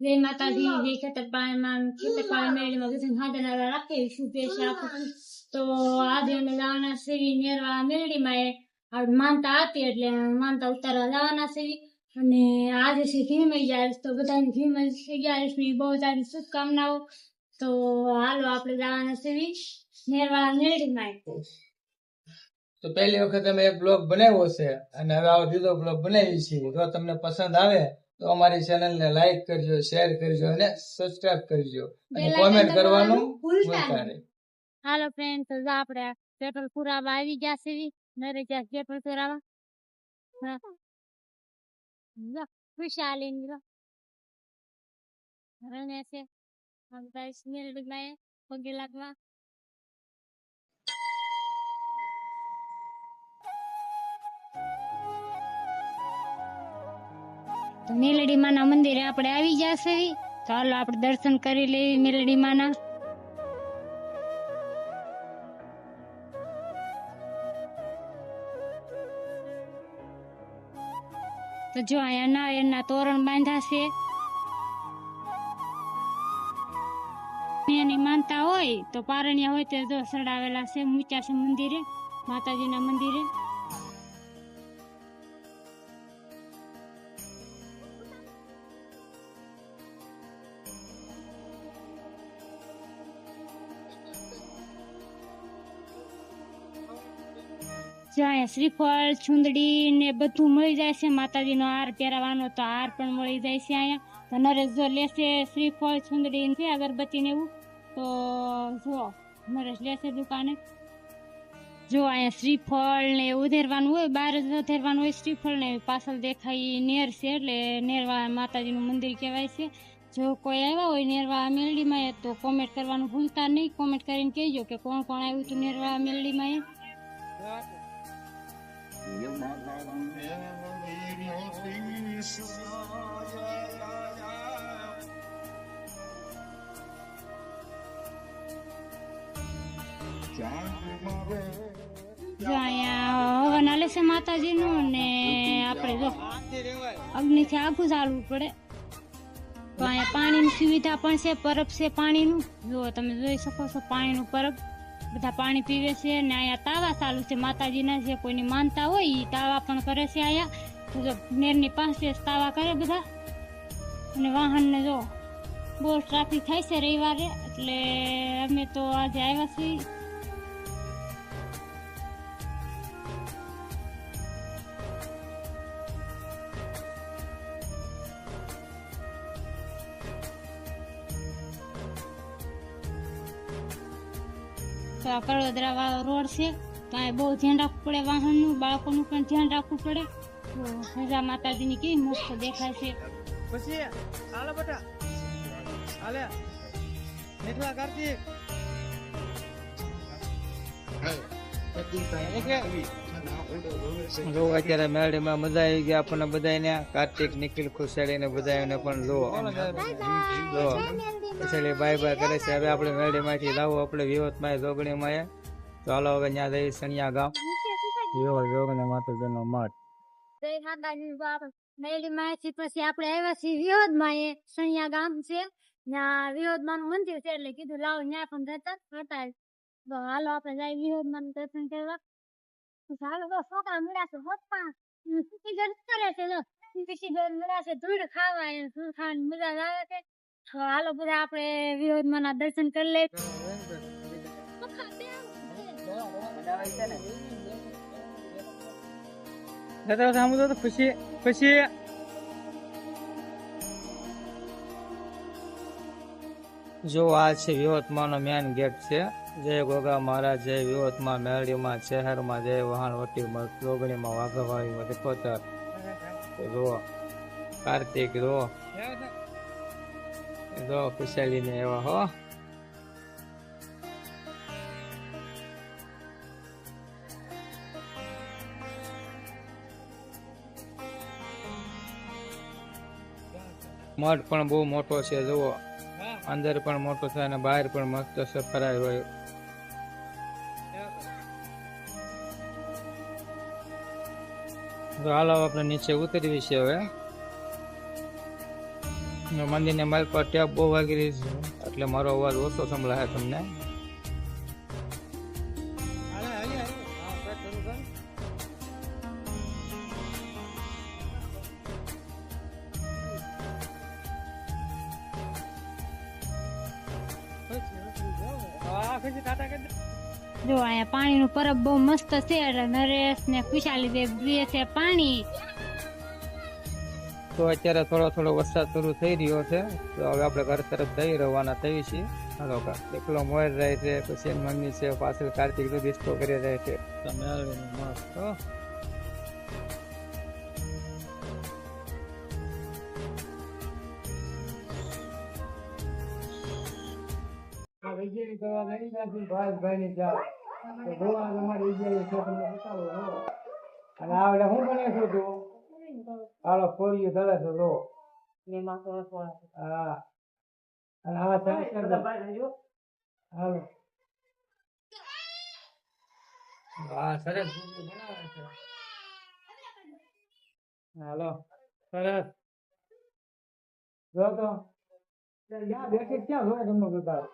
જય માતાજી જય ખેતરપાળીમાં ખેતરપાળી મેળીમાં બધા હાજર રાખે શુભેચ્છા આપું તો આજે અમે જવાના છે નેરવા મેળીમાં એ માનતા હતી એટલે માનતા ઉતારવા જવાના છે અને આજે છે ભીમ અગિયારસ તો બધાને ભીમ અગિયારસની બહુ સારી શુભકામનાઓ તો હાલો આપણે જવાના છે નેરવા મેળીમાં તો પહેલી વખત અમે એક બ્લોગ બનાવ્યો છે. અને હવે આવો બીજો બ્લોગ બનાવી છીએ જો તમને પસંદ આવે તો અમારી ચેનલ ને લાઈક કરજો શેર કરજો અને સબસ્ક્રાઇબ કરજો. અને કોમેન્ટ કરવાનું ભૂલતા નહીં. હાલો ફ્રેન્ડ તો આપણે પેટ્રોલ પુરાવા આવી ગયા છે નરે જ્યાં પેટ્રોલ પુરાવા. ખુશાલી રણે છે. પગે લાગવા. તો મેલડી માના મંદિરે આપણે આવી જશે. ચાલો આપણે દર્શન કરી લેવી મેલડી માના. તો જો અહીંયા નાળિયેરના તોરણ બાંધ્યા છે. એની માનતા હોય તો પારણિયા હોય તો જો સડાવેલા છે, મૂચ્યા છે મંદિરે, માતાજીના મંદિરે. જો અહીંયા શ્રીફળ છુંદડી ને બધું મળી જાય છે. માતાજીનો હાર પહેરાવાનો તો હાર પણ મળી જાય છે અહીંયા. તો નરેશ જો લેશે શ્રીફળ છુંદડી છે અગરબત્તી ને એવું. તો જો, નરેશ લેશે દુકાને. જો અહીંયા શ્રીફળ ને ઉધેરવાનું હોય બહાર જ ઉધેરવાનું હોય, શ્રીફળ ને પાછળ દેખાય નેર છે એટલે નેરવા માતાજીનું મંદિર કહેવાય છે. જો કોઈ આવ્યા હોય નેરવા મેલડીમાં તો કોમેન્ટ કરવાનું ભૂલતા નહીં. કોમેન્ટ કરીને કહેજો કે કોણ કોણ આવ્યું હતું નેરવા મેલડીમાં એ. જો અહીંયા હવન હાલે માતાજીનું ને આપણે જો અગ્નિથી આખું ચાલવું પડે. તો અહીંયા પાણીની સુવિધા પણ છે, પરબ છે પાણીનું. જો તમે જોઈ શકો છો પાણીનું પરબ. બધા પાણી પીવે છે ને અહીંયા તાવા ચાલુ છે માતાજીના જે કોઈની માનતા હોય એ તાવા પણ કરે છે અહીંયા. જો નેરની પાસે તાવા કરે બધા. અને વાહનને જો બહુ ટ્રાફિક થાય છે રવિવારે, એટલે અમે તો આજે આવ્યા છીએ. તો આ કડોદરા વાળો રોડ છે તો બહુ ધ્યાન રાખવું પડે વાહનનું બાળકોનું પણ ધ્યાન રાખવું પડે. તો હજા માતાજીની કેવી મસ્ત દેખાય છે. પછી હાલો બેટા. હાલે. નીકળા કાર્તિક જો અત્યારે મેળીમાં મજા આવી ગઈ, આપણને બધાને કાર્તિક, નિખિલ ખુશાલી ને બધાને પણ જો જો બાય બાય કરે છે. હવે આપણે મેળીમાંથી લાવો આપણે વિવતમાં જોગણીમાં તો હાલો હવે ત્યાં જઈ સણિયા ગામ. વિવો જોગણી માતાજીનો મઠ. જય મેળી માંથી પછી આપણે આવ્યા છીએ વિહોદમાં એ સણિયા ગામ છે. ત્યાં નું મંદિર છે એટલે કીધું લાવો ત્યાં પણ જતા હતા હાલો આપણે જાય નું દર્શન કરવા. ખાવાની મજા આવે છે. હાલો બધા આપણે વિહોદમાં ના દર્શન કરી લે તો ખુશી ખુશી જો આ છે વિવતમાં મેન ગેટ છે. જય ગોગા મહારાજ, જય વિવતમાં મેળીમાં, શહેરમાં, જય વહાણવટી લોગણીમાં વાઘાવાળીમાં રિપોર્ટર રો કાર્તિક રો રો ખુશાલી ને એવા, હો. મઠ પણ બહુ મોટો છે, જુઓ. અંદર પણ મોટો છે અને બહાર પણ મસ્ત સફરાય હોય. તો હાલો આપણે નીચે ઉતરીએ છીએ હવે. મંદિરને માલ પર ટેપ બહુ વાગી રહી છે. એટલે મારો અવાજ ઓછો સંભળાય તમને. જો અહીંયા પાણીનું પરબ બહુ મસ્ત છે એટલે નરેશ ને ખુશાલી બે પીએ છે પાણી. તો અત્યારે થોડો થોડો વરસાદ શરૂ થઈ રહ્યો છે તો હવે આપણે ઘર તરફ જઈ રવાના થઈ છીએ. હાલો કા એકલો મોર રહે છે પછી મમ્મી છે પાછળ કાર્તિક તો ડિસ્કો કરી રહે છે. તો મેળવીને મસ્ત હો. અને આવડે હું બને છું તું હાલો ફોરીએ ધરે છે. લો હા. અને આવા સરસ. હાલો. વાહ સરસ બનાવે છે. હાલો સરસ. જો તો. ક્યાં બેઠી ક્યાં હોય તમને બધા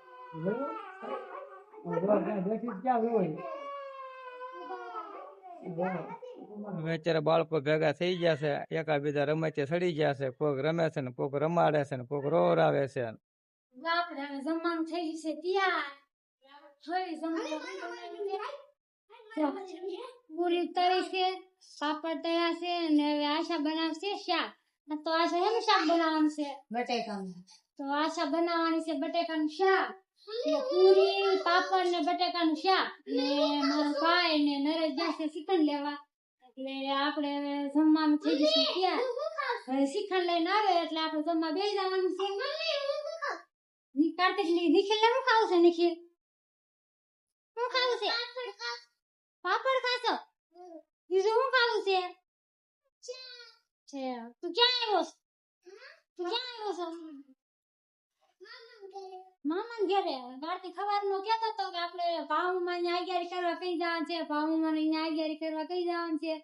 અત્યારે બાળકો ભેગા થઈ ગયા છે. એકા બીજા રમતે સડી ગયા છે. કોક રમે છે ને કોક રમાડે છે ને કોક આવે છે. આપણે જમવાનું થઈ પૂરી તળી છે પાપડ તળ્યા છે અને હવે આશા બનાવશે શાક. તો આશા હેનું શાક બનાવવાનું છે. બટેકાનું. તો આશા બનાવવાની છે બટેકાનું શાક. પૂરી પાપડ ને બટેકાનું શાક ને મારો ભાઈ ને નરેશ જશે શ્રીખંડ લેવા. એટલે આપણે જમવાનું થઈ જશે ત્યાં હવે શ્રીખંડ લઈને આવે એટલે આપણે જમવા બેસી જવાનું છે. કાર્તિક નિખિલ ને શું ખાવું છે નિખિલ? શું ખાવું છે? પાપડ ખાશો? બીજું શું ખાવું છે? છે તું ક્યાં આવ્યો તું ક્યાં આવ્યો છો? મામા ઘરે કાર્તિક ખબર નો કેતો તો કે આપણે ભાવમાં ને આગિયારી કરવા કઈ જવાનું છે? ભાવમાં ને આગિયારી કરવા કઈ જવાનું છે?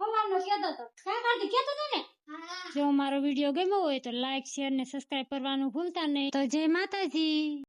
ખબર નો કેતો તો. કાંઈ કાર્તિક કેતો તો ને? જો મારો વીડિયો ગમ્યો હોય તો લાઈક શેર ને સબસ્ક્રાઇબ કરવાનું ભૂલતા નહીં. તો જય માતાજી.